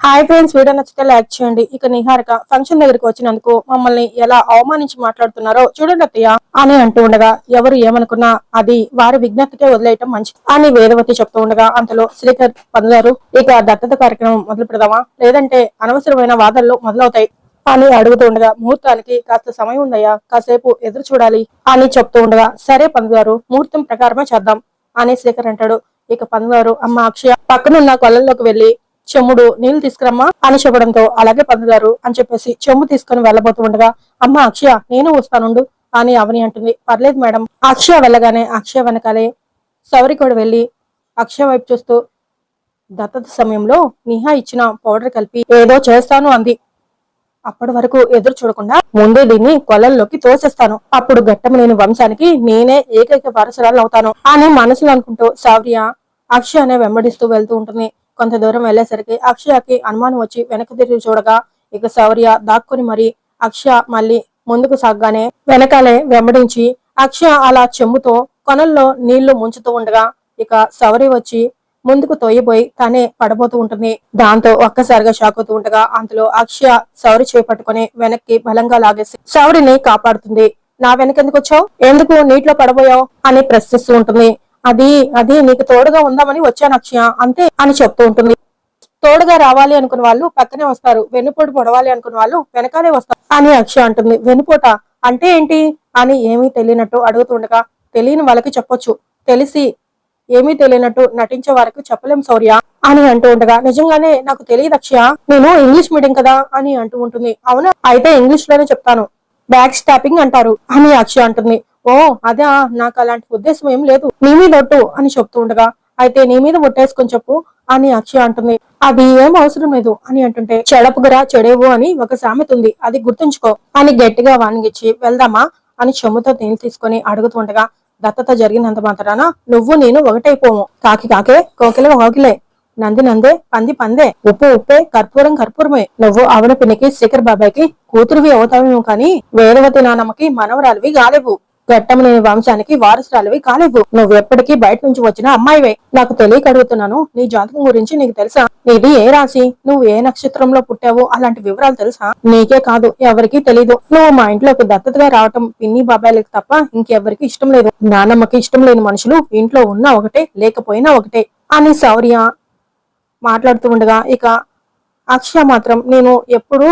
Hi friends video నచ్చితే like చేయండి. ఇక నిహారిక ఫంక్షన్ దగ్గరికి వచ్చినందుకు మమ్మల్ని ఎలా అవమానించి మాట్లాడుతున్నారో చూడండి అత్తయ్య అని అంటూ ఉండగా ఎవరు ఏమనుకున్నా అది వారి విజ్ఞప్తికే వదిలేయటం మంచిది అని వేదవతి చెప్తూ ఉండగా అంతలో శ్రీకర్ పందారు ఇక దత్తత కార్యక్రమం మొదలు పెడదామా? లేదంటే అనవసరమైన వాదనలు మొదలవుతాయి అని అడుగుతూ ఉండగా ముహూర్తానికి కాస్త సమయం ఉందయ్యా కాసేపు ఎదురు చూడాలి అని చెప్తూ ఉండగా సరే పందుగారు ముహూర్తం ప్రకారమే చేద్దాం అని శ్రీకర్ అంటాడు. ఇక పందుగారు అమ్మ అక్షయ పక్కనున్న కొలంలోకి వెళ్ళి చెమ్ముడు నీళ్ళు తీసుకురమ్మా అని చెప్పడంతో అలాగే పందుగారు అని చెప్పేసి చెమ్ము తీసుకుని వెళ్ళబోతూ ఉండగా అమ్మ అక్షయ నేను వస్తానుండు అని అవని అంటుంది. పర్లేదు మేడం. అక్షయ వెళ్ళగానే అక్షయ వెనకాలే సౌరి కూడా వెళ్ళి అక్షయ వైపు చూస్తూ దత్తత సమయంలో నిహా ఇచ్చిన పౌడర్ కలిపి ఏదో చేస్తాను అంది. అప్పటి వరకు ఎదురు చూడకుండా ముందే దీన్ని కొలల్లోకి తోసేస్తాను. అప్పుడు ఘట్టమలేని వంశానికి నేనే ఏకైక వారసురాలు అవుతాను అని మనసులో అనుకుంటూ శౌర్య అక్షయనే వెంబడిస్తూ వెళ్తూ ఉంటుంది. కొంత దూరం వెళ్ళేసరికి అక్షయకి అనుమానం వచ్చి వెనక్కి తిరిగి చూడగా ఇక శౌర్య దాక్కుని మరి అక్షయ మళ్ళీ ముందుకు సాగగానే వెనకాలే వెంబడించి అక్షయ అలా చెమ్ముతో కొనల్లో నీళ్ళు ముంచుతూ ఉండగా ఇక శౌర్య వచ్చి ముందుకు తోయబోయి తనే పడబోతూ ఉంటుంది. దాంతో ఒక్కసారిగా షాక్ అవుతూ ఉండగా అంతలో అక్షయ శౌరి చేపట్టుకుని వెనక్కి బలంగా లాగేసి శౌరిని కాపాడుతుంది. నా వెనకెందుకు వచ్చావు? ఎందుకు నీటిలో పడబోయావు? అని ప్రశ్నిస్తూ ఉంటుంది. అది అది నీకు తోడుగా ఉందామని వచ్చాను అక్షయ అంతే అని చెప్తూ ఉంటుంది. తోడుగా రావాలి అనుకున్న వాళ్ళు పక్కనే వస్తారు. వెన్నుపోటు పొడవాలి అనుకున్న వాళ్ళు వెనకాలే వస్తారు అని అక్షయ అంటుంది. వెన్నుపోట అంటే ఏంటి? అని ఏమీ తెలియనట్టు అడుగుతుండగా తెలియని వాళ్ళకి చెప్పొచ్చు. తెలిసి ఏమీ తెలియనట్టు నటించే వారికి చెప్పలేం శౌర్య అని అంటూ ఉండగా నిజంగానే నాకు తెలియదు అక్షయ నేను ఇంగ్లీష్ మీడియం కదా అని అంటూ ఉంటుంది. అవునా? అయితే ఇంగ్లీష్లోనే చెప్తాను. బ్యాక్ స్టాపింగ్ అంటారు అని అక్షయ అంటుంది. ఓ అదే నాకు అలాంటి ఉద్దేశం ఏం లేదు. నీ మీద ఒట్టు అని చెప్తూ ఉండగా అయితే నీ మీద ఒట్టేసుకొని చెప్పు అని అక్షయ అంటుంది. అది ఏం అవసరం లేదు అని అంటుంటే చెడపుగరా చెడేవు అని ఒక సామెత ఉంది. అది గుర్తుంచుకో. అని గట్టిగా వానిగిచ్చి వెళ్దామా అని చెమ్ముతో నీళ్ళు తీసుకొని అడుగుతుండగా దత్తత జరిగినంత మాత్రాన నువ్వు నేను ఒకటైపోము. కాకి కాకే కోకిలే కోకిలే. నంది నందే పంది పందే ఉప్పు ఉప్పే కర్పూరం కర్పూరమే. నువ్వు ఆవిడ పినికి శేఖర్ బాబాయ్కి కూతురువి అవుతావేమో కానీ వేరవతి నానమ్మకి మనవరాలివి కాలేవు. ఘట్టమనేని వంశానికి వారసురాలివి కాలేవు. నువ్వు ఎప్పటికీ బయట నుంచి వచ్చిన అమ్మాయివే. నాకు తెలియక అడుగుతున్నాను నీ జాతకం గురించి నీకు తెలుసా? నీది ఏ రాశి? నువ్వు ఏ నక్షత్రంలో పుట్టావో? అలాంటి వివరాలు తెలుసా? నీకే కాదు ఎవరికి తెలీదు. నువ్వు మా ఇంట్లోకి దత్తతగా రావటం పిన్ని బాబాయిలకి తప్ప ఇంకెవరికి ఇష్టం లేదు. నానమ్మకి ఇష్టం లేని మనుషులు ఇంట్లో ఉన్నా ఒకటే లేకపోయినా ఒకటే. అని శౌర్య మాట్లాడుతూ ఉండగా ఇక అక్షయ మాత్రం నేను ఎప్పుడూ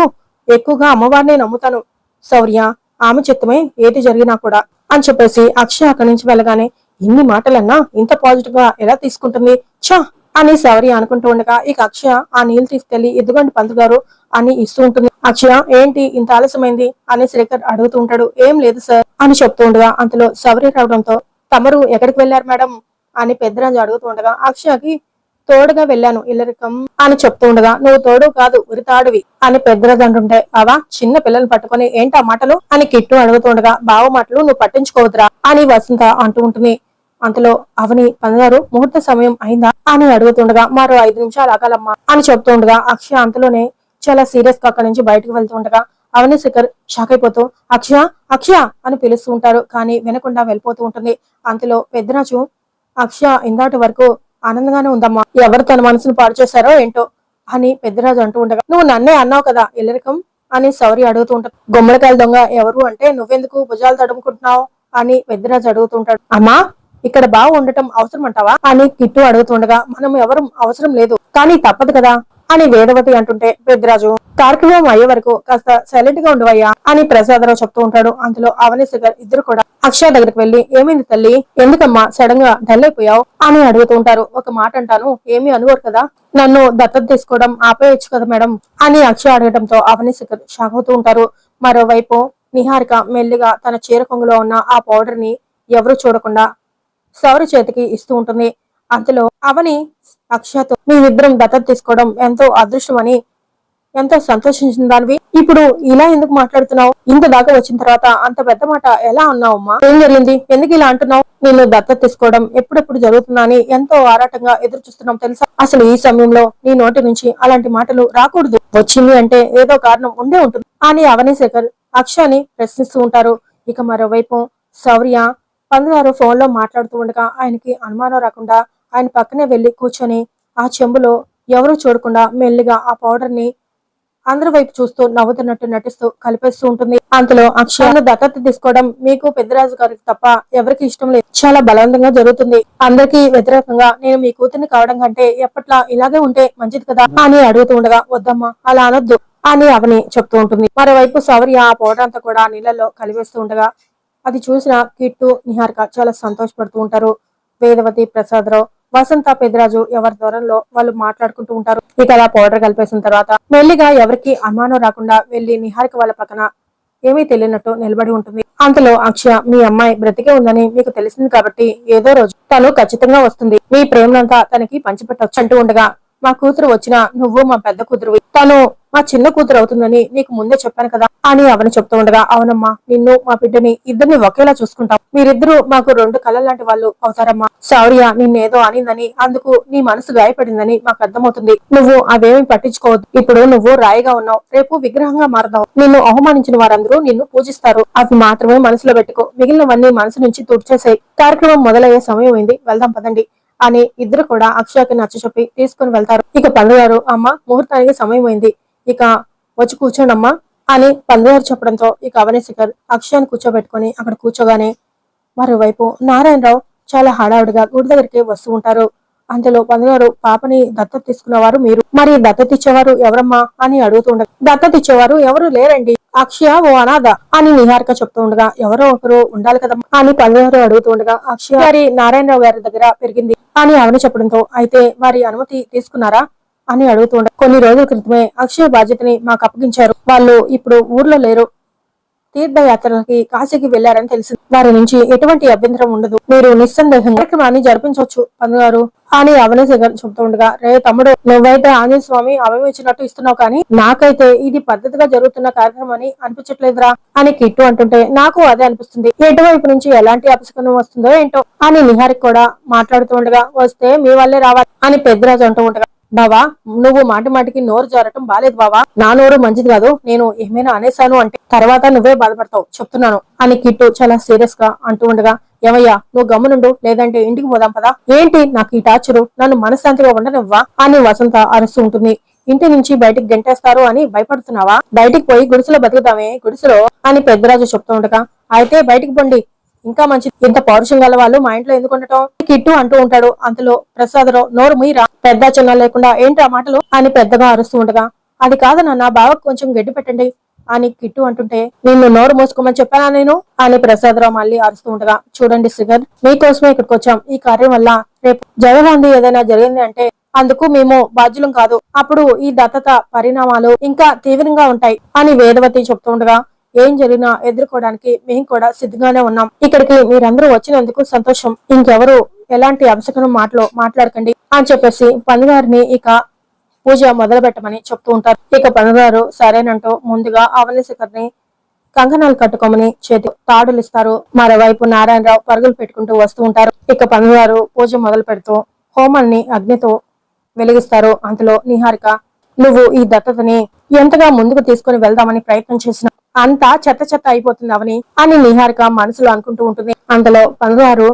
ఎక్కువగా అమ్మవారిని నమ్ముతాను. శౌర్య ఆమె చిత్తమే ఏది జరిగినా కూడా. అని చెప్పేసి అక్షయ అక్కడి నుంచి వెళ్ళగానే ఇన్ని మాటలన్నా ఇంత పాజిటివ్గా ఎలా తీసుకుంటుంది? ఛా! అని శౌర్య అనుకుంటూ ఉండగా ఇక అక్షయ ఆ నీళ్ళు తీసుకెళ్ళి ఎదుగండి పంతులు గారు అని ఇస్తూ ఉంటుంది. అక్షయ ఏంటి ఇంత ఆలస్యమైంది? అని శ్రీకర్ అడుగుతూ ఉంటాడు. ఏం లేదు సార్ అని చెప్తూ ఉండగా అంతలో శౌర్య రావడంతో తమరు ఎక్కడికి వెళ్ళారు మేడం? అని పెద్దరాజు అడుగుతూ ఉండగా అక్షయకి తోడుగా వెళ్ళాను ఇల్లరికం అని చెప్తూ ఉండగా నువ్వు తోడు కాదు ఉరితాడువి అని పెద్దరాజు బావా చిన్న పిల్లల్ని పట్టుకొని ఏంటా మాటలు? అని కిట్టు అడుగుతుండగా బావ మాటలు నువ్వు పట్టించుకోవద్దురా అని వసంత అంటూ ఉంటుంది. అంతలో అవని పంగారు ముహూర్త సమయం అయిందా? అని అడుగుతుండగా మరో ఐదు నిమిషాలు ఆగాలమ్మా అని చెప్తూ ఉండగా అక్షయ అంతలోనే చాలా సీరియస్గా అక్కడి నుంచి బయటకు వెళ్తుండగా అవని శిఖర్ షాక్ అయిపోతూ అక్షయ అక్షయ అని పిలుస్తూ ఉంటారు. కానీ వినకుండా వెళ్ళిపోతూ ఉంటుంది. అంతలో పెద్దరాజు అక్షయ ఇందాటి వరకు ఆనందంగానే ఉందమ్మా. ఎవరు తన మనసును పాడు చేశారో ఏంటో అని పెద్దరాజు అంటూ ఉండగా నువ్వు నన్నే అన్నావు కదా ఇల్లరికం అని సౌరి అడుగుతూ ఉంటాడు. గుమ్మడికాయల దొంగ ఎవరు అంటే నువ్వెందుకు భుజాలు తడుముకుంటున్నావు? అని పెద్దరాజు అడుగుతుంటాడు అమ్మా ఇక్కడ బాగా ఉండటం అవసరం అంటావా అని కిట్టు అడుగుతుండగా మనం ఎవరు అవసరం లేదు కానీ తప్పదు కదా. అని వేదవతి అంటుంటే పెద్దరాజు కార్యక్రమం అయ్యే వరకు కాస్త సైలెంట్గా ఉండవయ్యా అని ప్రసాదరావు చెప్తూ ఉంటాడు. అందులో అవని శిఖర్ ఇద్దరు కూడా అక్షయ దగ్గరికి వెళ్ళి ఏమైంది తల్లి? ఎందుకమ్మా సడన్గా డల్ అయిపోయావు? అని అడుగుతూ ఉంటారు. ఒక మాట అంటాను ఏమీ అనుకోరు కదా? నన్ను దత్తత తీసుకోవడం ఆపేయచ్చు కదా మేడం? అని అక్షయ అడగడంతో అవని శిఖర్ షాక్ అవుతూ ఉంటారు. మరోవైపు నిహారిక మెల్లిగా తన చీర కొంగులో ఉన్న ఆ పౌడర్ని ఎవరు చూడకుండా సౌరి చేతికి ఇస్తూ ఉంటుంది. అంతలో అవని అక్షయతో మీరిద్దరం దత్తత తీసుకోవడం ఎంతో అదృష్టమని ఎంతో సంతోషించిన దానివి. ఇప్పుడు ఇలా ఎందుకు మాట్లాడుతున్నావు? ఇంత దాకా వచ్చిన తర్వాత అంత పెద్ద మాట ఎలా అన్నావమ్మా? ఏం జరిగింది? ఎందుకు ఇలా అంటున్నావు? నేను దత్తత తీసుకోవడం ఎప్పుడెప్పుడు జరుగుతుందా అని ఎంతో ఆరాటంగా ఎదురు చూస్తున్నాం తెలుసా? అసలు ఈ సమయంలో నీ నోటి నుంచి అలాంటి మాటలు రాకూడదు. వచ్చింది అంటే ఏదో కారణం ఉండే ఉంటుంది. అని అవనీశేఖర్ శేఖర్ ప్రశ్నిస్తూ ఉంటారు. ఇక మరోవైపు శౌర్య పందుగారు ఫోన్లో మాట్లాడుతూ ఉండగా ఆయనకి అనుమానం రాకుండా ఆయన పక్కనే వెళ్ళి కూర్చొని ఆ చెంబులో ఎవరూ చూడకుండా మెల్లిగా ఆ పౌడర్ని అందరి వైపు చూస్తూ నవ్వుతున్నట్టు నటిస్తూ కలిపేస్తూ ఉంటుంది. అంతలో అక్షయను దత్తత తీసుకోవడం మీకు పెద్దరాజు గారికి తప్ప ఎవరికి ఇష్టం లేదు. చాలా బలవంతంగా జరుగుతుంది. అందరికీ వ్యతిరేకంగా నేను మీ కూతుర్ని కావడం కంటే ఎప్పట్లా ఇలాగే ఉంటే మంచిది కదా అని అడుగుతూ ఉండగా వద్దమ్మా అలా అనొద్దు అని అవని చెప్తూ ఉంటుంది. మరోవైపు సౌర్య ఆ పౌడర్ అంతా కూడా నీళ్ళలో కలిపేస్తూ ఉండగా అది చూసిన కిట్టు నిహారిక చాలా సంతోషపడుతూ ఉంటారు. వేదవతి ప్రసాదరావు వసంత పెదిరాజు ఎవరి దూరంలో వాళ్ళు మాట్లాడుకుంటూ ఉంటారు. ఇక అలా పౌడర్ కలిపేసిన తర్వాత మెల్లిగా ఎవరికి అనుమానం రాకుండా వెళ్ళి నిహారిక వాళ్ళ పక్కన ఏమీ తెలియనట్టు నిలబడి ఉంటుంది. అంతలో అక్షయ మీ అమ్మాయి బ్రతికే ఉందని మీకు తెలిసింది కాబట్టి ఏదో రోజు తను ఖచ్చితంగా వస్తుంది. మీ ప్రేమనంతా తనకి పంచిపెట్టొచ్చు అంటూ ఉండగా మా కూతురు వచ్చినా నువ్వు మా పెద్ద కూతురు తను మా చిన్న కూతురు అవుతుందని నీకు ముందే చెప్పాను కదా అని అవని చెప్తూ ఉండగా అవునమ్మా నిన్ను మా బిడ్డని ఇద్దరిని ఒకేలా చూసుకుంటాం. మీరిద్దరూ మాకు రెండు కళ్ళ లాంటి వాళ్ళు అవుతారమ్మా. శౌర్య నిన్నేదో అనిందని అందుకు నీ మనసు గాయపడిందని మాకు అర్థమవుతుంది. నువ్వు అవేమి పట్టించుకోవద్దు. ఇప్పుడు నువ్వు రాయిగా ఉన్నావు. రేపు విగ్రహంగా మారదావు నిన్ను అవమానించిన వారందరూ నిన్ను పూజిస్తారు. అవి మాత్రమే మనసులో పెట్టుకో. మిగిలినవన్నీ మనసు నుంచి తుడిచేసాయి. కార్యక్రమం మొదలయ్యే సమయం అయింది. వెళ్దాం పదండి. అని ఇద్దరు కూడా అక్షయకి నచ్చ చెప్పి తీసుకుని వెళ్తారు. ఇక పండుగారు అమ్మ ముహూర్తానికి సమయం అయింది. ఇక వచ్చి కూర్చోనమ్మా అని పండుగారు చెప్పడంతో ఇక అవనేశిఖర్ అక్షయాన్ని కూర్చోబెట్టుకొని అక్కడ కూర్చోగానే మరోవైపు నారాయణరావు చాలా హడావుడిగా గుడి దగ్గరికి వస్తూ ఉంటారు. అంతలో పండుగారు పాపని దత్తత తీసుకున్నవారు మీరు. మరి దత్తత ఇచ్చేవారు ఎవరమ్మా అని అడుగుతూ ఉండగా దత్తత ఇచ్చేవారు ఎవరు లేరండి? అక్షయ ఓ అనాథ అని నిహారిక చెప్తూ ఉండగా ఎవరో ఒకరు ఉండాలి కదా అని పండుగారు అడుగుతుండగా అక్షయ గారి నారాయణరావు గారి దగ్గర పెరిగింది అని ఆవిడ చెప్పడంతో అయితే వారి అనుమతి తీసుకున్నారా అని అడుగుతుండ కొన్ని రోజుల క్రితమే అక్షయ బాధ్యతని మాకు అప్పగించారు. వాళ్ళు ఇప్పుడు ఊర్లో లేరు. తీర్థయాత్రలకి కాశీకి వెళ్ళారని తెలిసింది. వారి నుంచి ఎటువంటి అభ్యంతరం ఉండదు. మీరు నిస్సందేహం కార్యక్రమాన్ని జరిపించవచ్చు. పందుగారు అని అవనశేఖర్ చెబుతూ ఉండగా రే తమ్ముడు నువ్వైతే ఆంజనేయ స్వామి అభయం ఇస్తున్నావు కానీ నాకైతే ఇది పద్ధతిగా జరుగుతున్న కార్యక్రమం అని అనిపించట్లేదురా అని కిట్టు అంటుంటే నాకు అదే అనిపిస్తుంది. ఎటువైపు నుంచి ఎలాంటి అపశకనం వస్తుందో ఏంటో అని నిహారిక్ కూడా మాట్లాడుతూ ఉండగా వస్తే మీ వల్లే రావాలి అని పెద్దరాజు అంటూ ఉండగా బావా నువ్వు మాట మాటికి నోరు జారటం బాలేదు బావా. నా నోరు మంచిది కాదు నేను ఏమైనా అనేశాను అంటే తర్వాత నువ్వే బాధపడతావు చెప్తున్నాను అని కిట్టు చాలా సీరియస్గా అంటూ ఉండగా ఏమయ్యా నువ్వు గమ్మునుండు లేదంటే ఇంటికి పోదాం పదా? ఏంటి నాకు ఈ టార్చరు? నన్ను మనశ్శాంతిగా ఉండనివ్వా? అని వసంత అరుస్తూ ఉంటుంది. ఇంటి నుంచి బయటికి గంటేస్తారు అని భయపడుతున్నావా? బయటికి పోయి గుడిసెలో బతుకుతామే గుడిసెలో? అని పెద్దరాజు చెప్తూ ఉండగా అయితే బయటికి పొండి ఇంకా మంచి ఇంత పౌరుషం గల వాళ్ళు మా ఇంట్లో ఎందుకు ఉండటం? కిట్టు అంటూ ఉంటాడు. అంతలో ప్రసాదరావు నోరు మీరా పెద్ద చిన్న లేకుండా ఏంటి ఆ మాటలు? అని పెద్దగా అరుస్తూ ఉండగా అది కాదు నాన్న బావకు కొంచెం గడ్డి పెట్టండి. అని కిట్టు అంటుంటే నిన్ను నోరు మూసుకోమని చెప్పానా నేను? అని ప్రసాదరావు మళ్ళీ అరుస్తూ ఉండగా చూడండి శ్రీగర్ మీకోసమే ఇక్కడికి వచ్చాం. ఈ కార్యం వల్ల రేపు జగగాంధీ ఏదైనా జరిగింది అంటే అందుకు మేము బాధ్యులం కాదు. అప్పుడు ఈ దత్తత పరిణామాలు ఇంకా తీవ్రంగా ఉంటాయి అని వేదవతి చెప్తూ ఉండగా ఏం జరిగినా ఎదుర్కోవడానికి మేము కూడా సిద్ధంగానే ఉన్నాం. ఇక్కడికి మీరందరూ వచ్చినందుకు సంతోషం. ఇంకెవరు ఎలాంటి అపశకనం మాటలో మాట్లాడకండి అని చెప్పేసి పండుగారిని ఇక పూజ మొదలు పెట్టమని చెప్తూ ఉంటారు. ఇక పండుగారు సరేనంటూ ముందుగా అవనీశిఖర్ని కంకణాలు కట్టుకోమని చేతి తాడులు ఇస్తారు మరోవైపు నారాయణరావు పరుగులు పెట్టుకుంటూ వస్తూ ఉంటారు. ఇక పండుగారు పూజ మొదలు పెడుతూ హోమాన్ని అగ్నితో వెలిగిస్తారు. అంతలో నిహారిక నువ్వు ఈ దత్తతని ఎంతగా ముందుకు తీసుకుని వెళ్దామని ప్రయత్నం చేసిన అంతా చెత్త చెత్త అయిపోతుంది అవని అని నిహారిక మనసులో అనుకుంటూ ఉంటుంది. అంతలో పండుగారు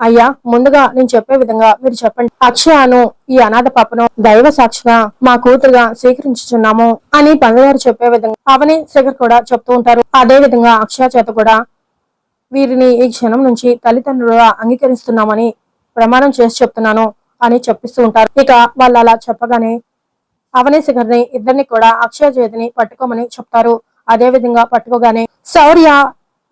అయ్యా ముందుగా నేను చెప్పే విధంగా మీరు చెప్పండి. అక్షయాను ఈ అనాథ పాపను దైవ సాక్షిగా మా కూతురుగా స్వీకరించుచున్నాము అని పండుగారు చెప్పే విధంగా అవని శేఖర్ కూడా చెప్తూ ఉంటారు. అదే విధంగా అక్షయ చేత కూడా వీరిని ఈ క్షణం నుంచి తల్లిదండ్రులుగా అంగీకరిస్తున్నామని ప్రమాణం చేసి చెప్తున్నాను అని చెప్పిస్తూ ఉంటారు. ఇక వాళ్ళు అలా చెప్పగానే అవని శిఖర్ని ఇద్దరిని కూడా అక్షయ చేతిని పట్టుకోమని చెప్తారు. అదే విధంగా పట్టుకోగానే శౌర్య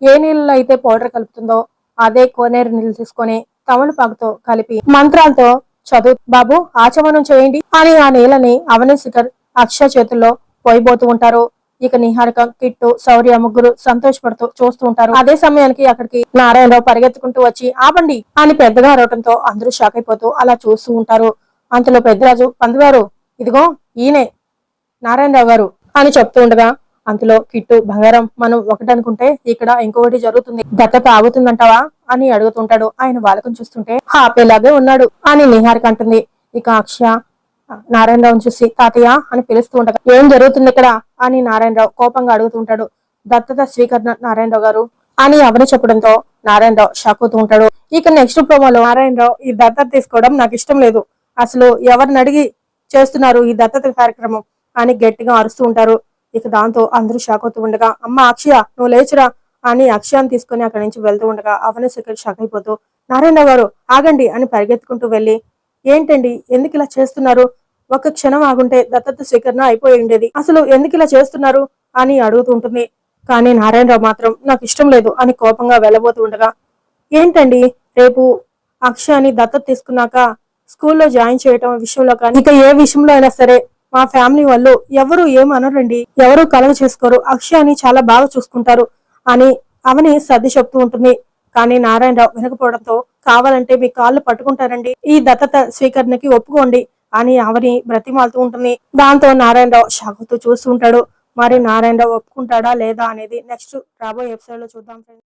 ఏ నీళ్ళలో అయితే పౌడర్ కలుపుతుందో అదే కోనేరు నీళ్ళు తీసుకొని తమలపాకుతో కలిపి మంత్రాలతో చదువు. బాబు ఆచమనం చేయండి అని ఆ నీళ్ళని అవని శిఖర్ అక్ష చేతుల్లో పోయిపోతూ ఉంటారు. ఇక నిహారిక కిట్టు శౌర్య ముగ్గురు సంతోషపడుతూ చూస్తూ ఉంటారు. అదే సమయానికి అక్కడికి నారాయణరావు పరిగెత్తుకుంటూ వచ్చి ఆపండి అని పెద్దగా అరవటంతో అందరూ షాక్ అయిపోతూ అలా చూస్తూ ఉంటారు. అంతలో పెద్దరాజు పందుగారు ఇదిగో ఈయనే నారాయణరావు గారు అని చెప్తూ ఉండగా అందులో కిట్టు బంగారం మనం ఒకటి అనుకుంటే ఇక్కడ ఇంకొకటి జరుగుతుంది. దత్తత ఆగుతుందంటావా అని అడుగుతుంటాడు ఆయన బాలకం చూస్తుంటే. హాపేలాగే ఉన్నాడు అని నిహారిక అంటుంది. ఇక అక్ష నారాయణరావుని చూసి తాతయ్య అని పిలుస్తూ ఉంటాడు ఏం జరుగుతుంది ఇక్కడ? అని నారాయణరావు కోపంగా అడుగుతుంటాడు దత్తత స్వీకరణ నారాయణరావు గారు అని అవని చెప్పడంతో నారాయణరావు షాక్ అవుతూ ఉంటాడు. ఇక నెక్స్ట్ ప్రోమోలో నారాయణరావు ఈ దత్తత తీసుకోవడం నాకు ఇష్టం లేదు. అసలు ఎవరిని అడిగి చేస్తున్నారు ఈ దత్తత కార్యక్రమం? అని గట్టిగా అరుస్తూ ఉంటారు. ఇక దాంతో అందరూ షాక్ అవుతూ ఉండగా అమ్మ అక్షయ నువ్వు లేచురా? అని అక్షయాన్ని తీసుకుని అక్కడి నుంచి వెళ్తూ ఉండగా అవని శేఖర్ షాక్ అయిపోతూ. నారాయణ గారు ఆగండి అని పరిగెత్తుకుంటూ వెళ్ళి ఏంటండి ఎందుకు ఇలా చేస్తున్నారు? ఒక్క క్షణం ఆగుంటే దత్తత స్వీకరణ అయిపోయి ఉండేది. అసలు ఎందుకు ఇలా చేస్తున్నారు? అని అడుగుతుంటుంది కానీ నారాయణరావు మాత్రం నాకు ఇష్టం లేదు అని కోపంగా వెళ్ళబోతూ ఉండగా ఏంటండి రేపు అక్షయాన్ని దత్తత తీసుకున్నాక స్కూల్లో జాయిన్ చేయటం విషయంలో కానీ ఇక ఏ విషయంలో అయినా సరే మా ఫ్యామిలీ వాళ్ళు ఎవరు ఏమనరండి? ఎవరు కలగ చేసుకోరు? అక్షయాని చాలా బాగా చూసుకుంటారు అని అవని సర్ది చెప్తూ ఉంటుంది. కానీ నారాయణరావు వినకపోవడంతో కావాలంటే మీ కాళ్ళు పట్టుకుంటారండి. ఈ దత్తత స్వీకరణకి ఒప్పుకోండి అని అవని బ్రతిమాలుతూ ఉంటుంది. దాంతో నారాయణరావు షాకుతూ చూస్తూ ఉంటాడు. మరి నారాయణరావు ఒప్పుకుంటాడా లేదా అనేది నెక్స్ట్ రాబోయే ఎపిసోడ్లో చూద్దాం ఫ్రెండ్స్